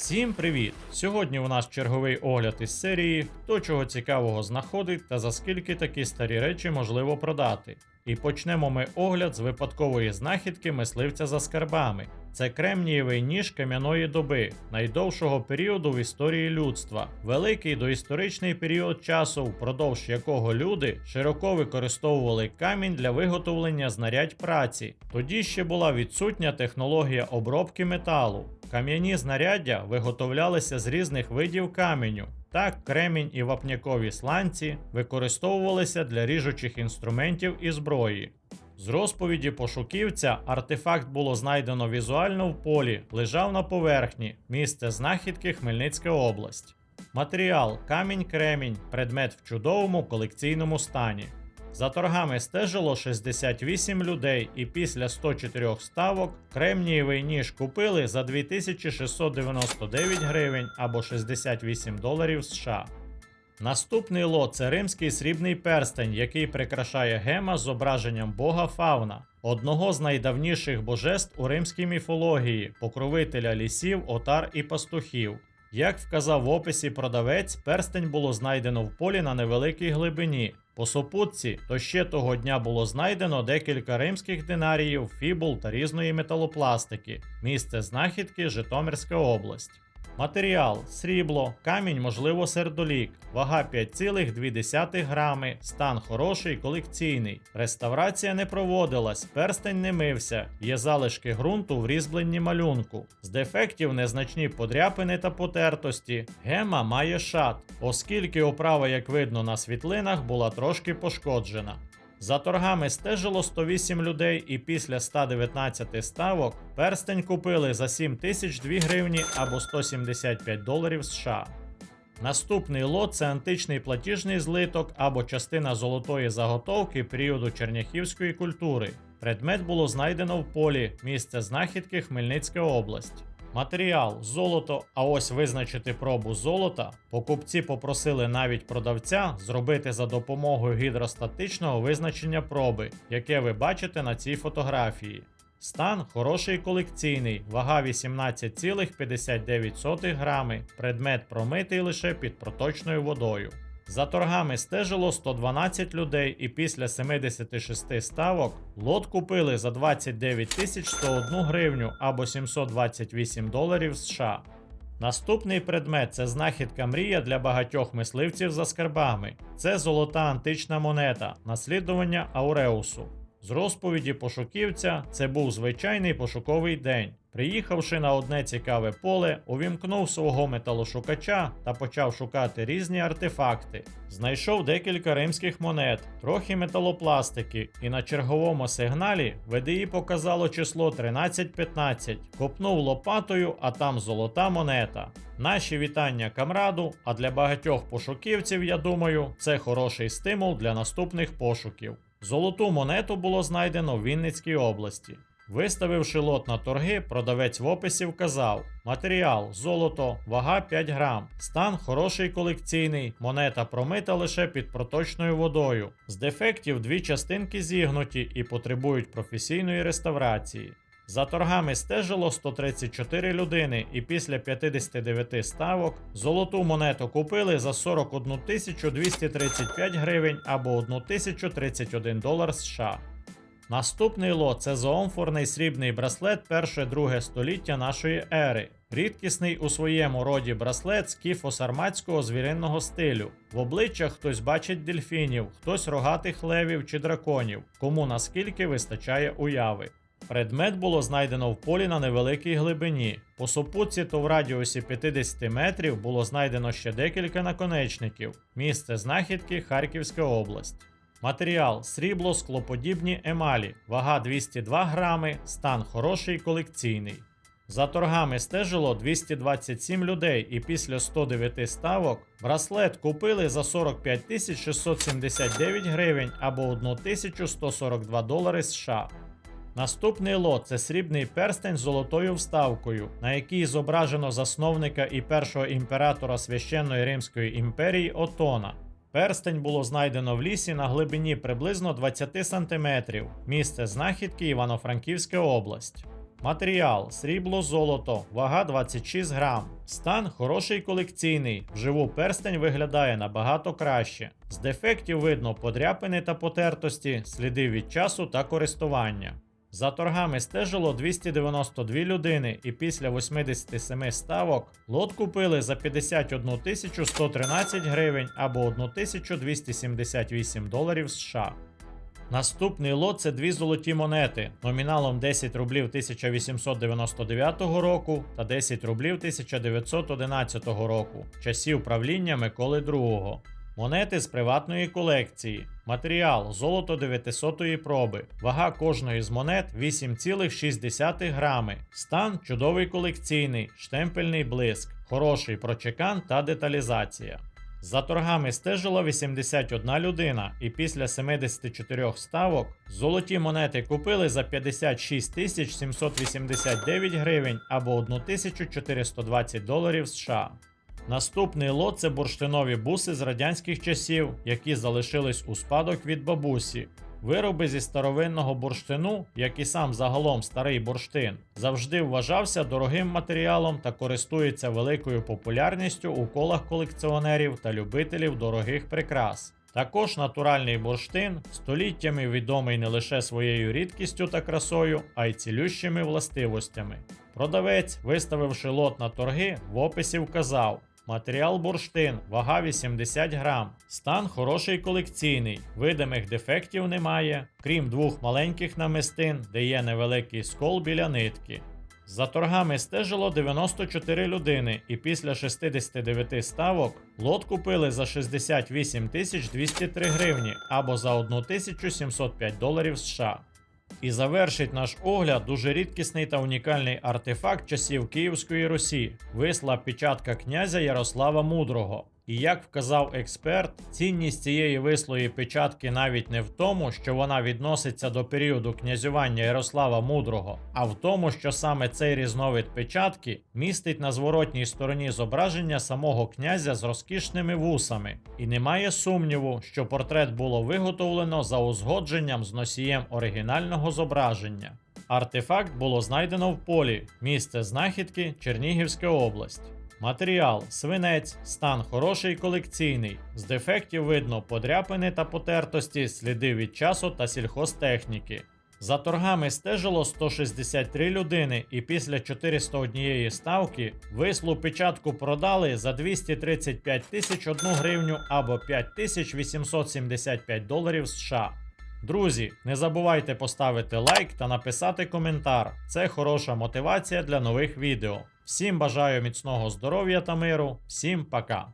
Всім привіт! Сьогодні у нас черговий огляд із серії Хто чого цікавого знаходить та за скільки такі старі речі можливо продати. І почнемо ми огляд з випадкової знахідки мисливця за скарбами. Це кремнієвий ніж кам'яної доби, найдовшого періоду в історії людства, великий доісторичний період часу, впродовж якого люди широко використовували камінь для виготовлення знарядь праці. Тоді ще була відсутня технологія обробки металу. Кам'яні знаряддя виготовлялися з різних видів каменю. Так, кремінь і вапнякові сланці використовувалися для ріжучих інструментів і зброї. З розповіді пошуківця артефакт було знайдено візуально в полі, лежав на поверхні, місце знахідки Хмельницька область. Матеріал камінь кремінь, предмет в чудовому колекційному стані. За торгами стежило 68 людей, і після 104 ставок кремнієвий ніж купили за 2699 гривень або 68 доларів США. Наступний лот це римський срібний перстень, який прикрашає гема зображенням бога Фауна, одного з найдавніших божеств у римській міфології, покровителя лісів, отар і пастухів. Як вказав в описі продавець, перстень було знайдено в полі на невеликій глибині. По супутці, то ще того дня було знайдено декілька римських динаріїв, фібул та різної металопластики. Місце знахідки Житомирська область. Матеріал срібло, камінь, можливо, сердолік, вага 5,2 грами, стан хороший, колекційний. Реставрація не проводилась, перстень не мився, є залишки ґрунту в різьбленні малюнку. З дефектів незначні подряпини та потертості. Гема має шат, оскільки оправа, як видно на світлинах, була трошки пошкоджена. За торгами стежило 108 людей, і після 119 ставок перстень купили за 7 тисяч 2 гривні або 175 доларів США. Наступний лот це античний платіжний злиток або частина золотої заготовки періоду черняхівської культури. Предмет було знайдено в полі, місце знахідки Хмельницька область. Матеріал золото, а ось визначити пробу золота. Покупці попросили навіть продавця зробити за допомогою гідростатичного визначення проби, яке ви бачите на цій фотографії. Стан хороший колекційний, вага 18,59 грами, предмет промитий лише під проточною водою. За торгами стежило 112 людей, і після 76 ставок лот купили за 29 тисяч 101 гривню або 728 доларів США. Наступний предмет це знахідка мрія для багатьох мисливців за скарбами. Це золота антична монета, наслідування Ауреусу. З розповіді пошуківця, це був звичайний пошуковий день. Приїхавши на одне цікаве поле, увімкнув свого металошукача та почав шукати різні артефакти. Знайшов декілька римських монет, трохи металопластики, і на черговому сигналі ВДІ показало число 1315. Копнув лопатою, а там золота монета. Наші вітання камраду, а для багатьох пошуківців, я думаю, це хороший стимул для наступних пошуків. Золоту монету було знайдено в Вінницькій області. Виставивши лот на торги, продавець в описі вказав: матеріал, золото, вага 5 грам, стан хороший колекційний, монета промита лише під проточною водою. З дефектів дві частинки зігнуті і потребують професійної реставрації. За торгами стежило 134 людини, і після 59 ставок золоту монету купили за 41 235 гривень або 1031 долар США. Наступний лот це зоомфорний срібний браслет перше-друге століття нашої ери. Рідкісний у своєму роді браслет скіфо-сарматського звіринного стилю. В обличчях хтось бачить дельфінів, хтось рогатих левів чи драконів, кому наскільки вистачає уяви. Предмет було знайдено в полі на невеликій глибині. По супутці то в радіусі 50 метрів було знайдено ще декілька наконечників. Місце знахідки Харківська область. Матеріал срібло склоподібні емалі, вага 202 грами, стан хороший колекційний. За торгами стежило 227 людей, і після 109 ставок браслет купили за 45 679 гривень або 1142 долари США. Наступний лот це срібний перстень з золотою вставкою, на якій зображено засновника і першого імператора священної Римської імперії Отона. Перстень було знайдено в лісі на глибині приблизно 20 см. Місце знахідки Івано-Франківська область. Матеріал срібло золото, вага 26 грам. Стан хороший колекційний. Вживу перстень виглядає набагато краще. З дефектів видно подряпини та потертості, сліди від часу та користування. За торгами стежило 292 людини, і після 87 ставок лот купили за 51 113 гривень або 1278 доларів США. Наступний лот це дві золоті монети номіналом 10 рублів 1899 року та 10 рублів 1911 року, часів правління Миколи II. Монети з приватної колекції. Матеріал золото 900 проби. Вага кожної з монет 8,6 грами. Стан чудовий колекційний, штемпельний блиск, хороший прочекан та деталізація. За торгами стежила 81 людина, і після 74 ставок золоті монети купили за 56 789 гривень або 1420 доларів США. Наступний лот це бурштинові буси з радянських часів, які залишились у спадок від бабусі. Вироби зі старовинного бурштину, як і сам загалом старий бурштин, завжди вважався дорогим матеріалом та користується великою популярністю у колах колекціонерів та любителів дорогих прикрас. Також натуральний бурштин століттями відомий не лише своєю рідкістю та красою, а й цілющими властивостями. Продавець, виставивши лот на торги, в описі вказав. Матеріал бурштин, вага 80 грам. Стан хороший колекційний, видимих дефектів немає, крім двох маленьких намистин, де є невеликий скол біля нитки. За торгами стежило 94 людини, і після 69 ставок лот купили за 68 203 гривні або за 1705 доларів США. І завершить наш огляд дуже рідкісний та унікальний артефакт часів Київської Русі висла печатка князя Ярослава Мудрого. І як вказав експерт, цінність цієї вислої печатки навіть не в тому, що вона відноситься до періоду князювання Ярослава Мудрого, а в тому, що саме цей різновид печатки містить на зворотній стороні зображення самого князя з розкішними вусами, і немає сумніву, що портрет було виготовлено за узгодженням з носієм оригінального зображення. Артефакт було знайдено в полі, місце знахідки Чернігівська область. Матеріал свинець, стан хороший колекційний. З дефектів видно подряпини та потертості, сліди від часу та сільхозтехніки. За торгами стежило 163 людини, і після 401 ставки вислу печатку продали за 235 тисяч 1 гривню або 5875 доларів США. Друзі, не забувайте поставити лайк та написати коментар. Це хороша мотивація для нових відео. Всім бажаю міцного здоров'я та миру. Всім пока!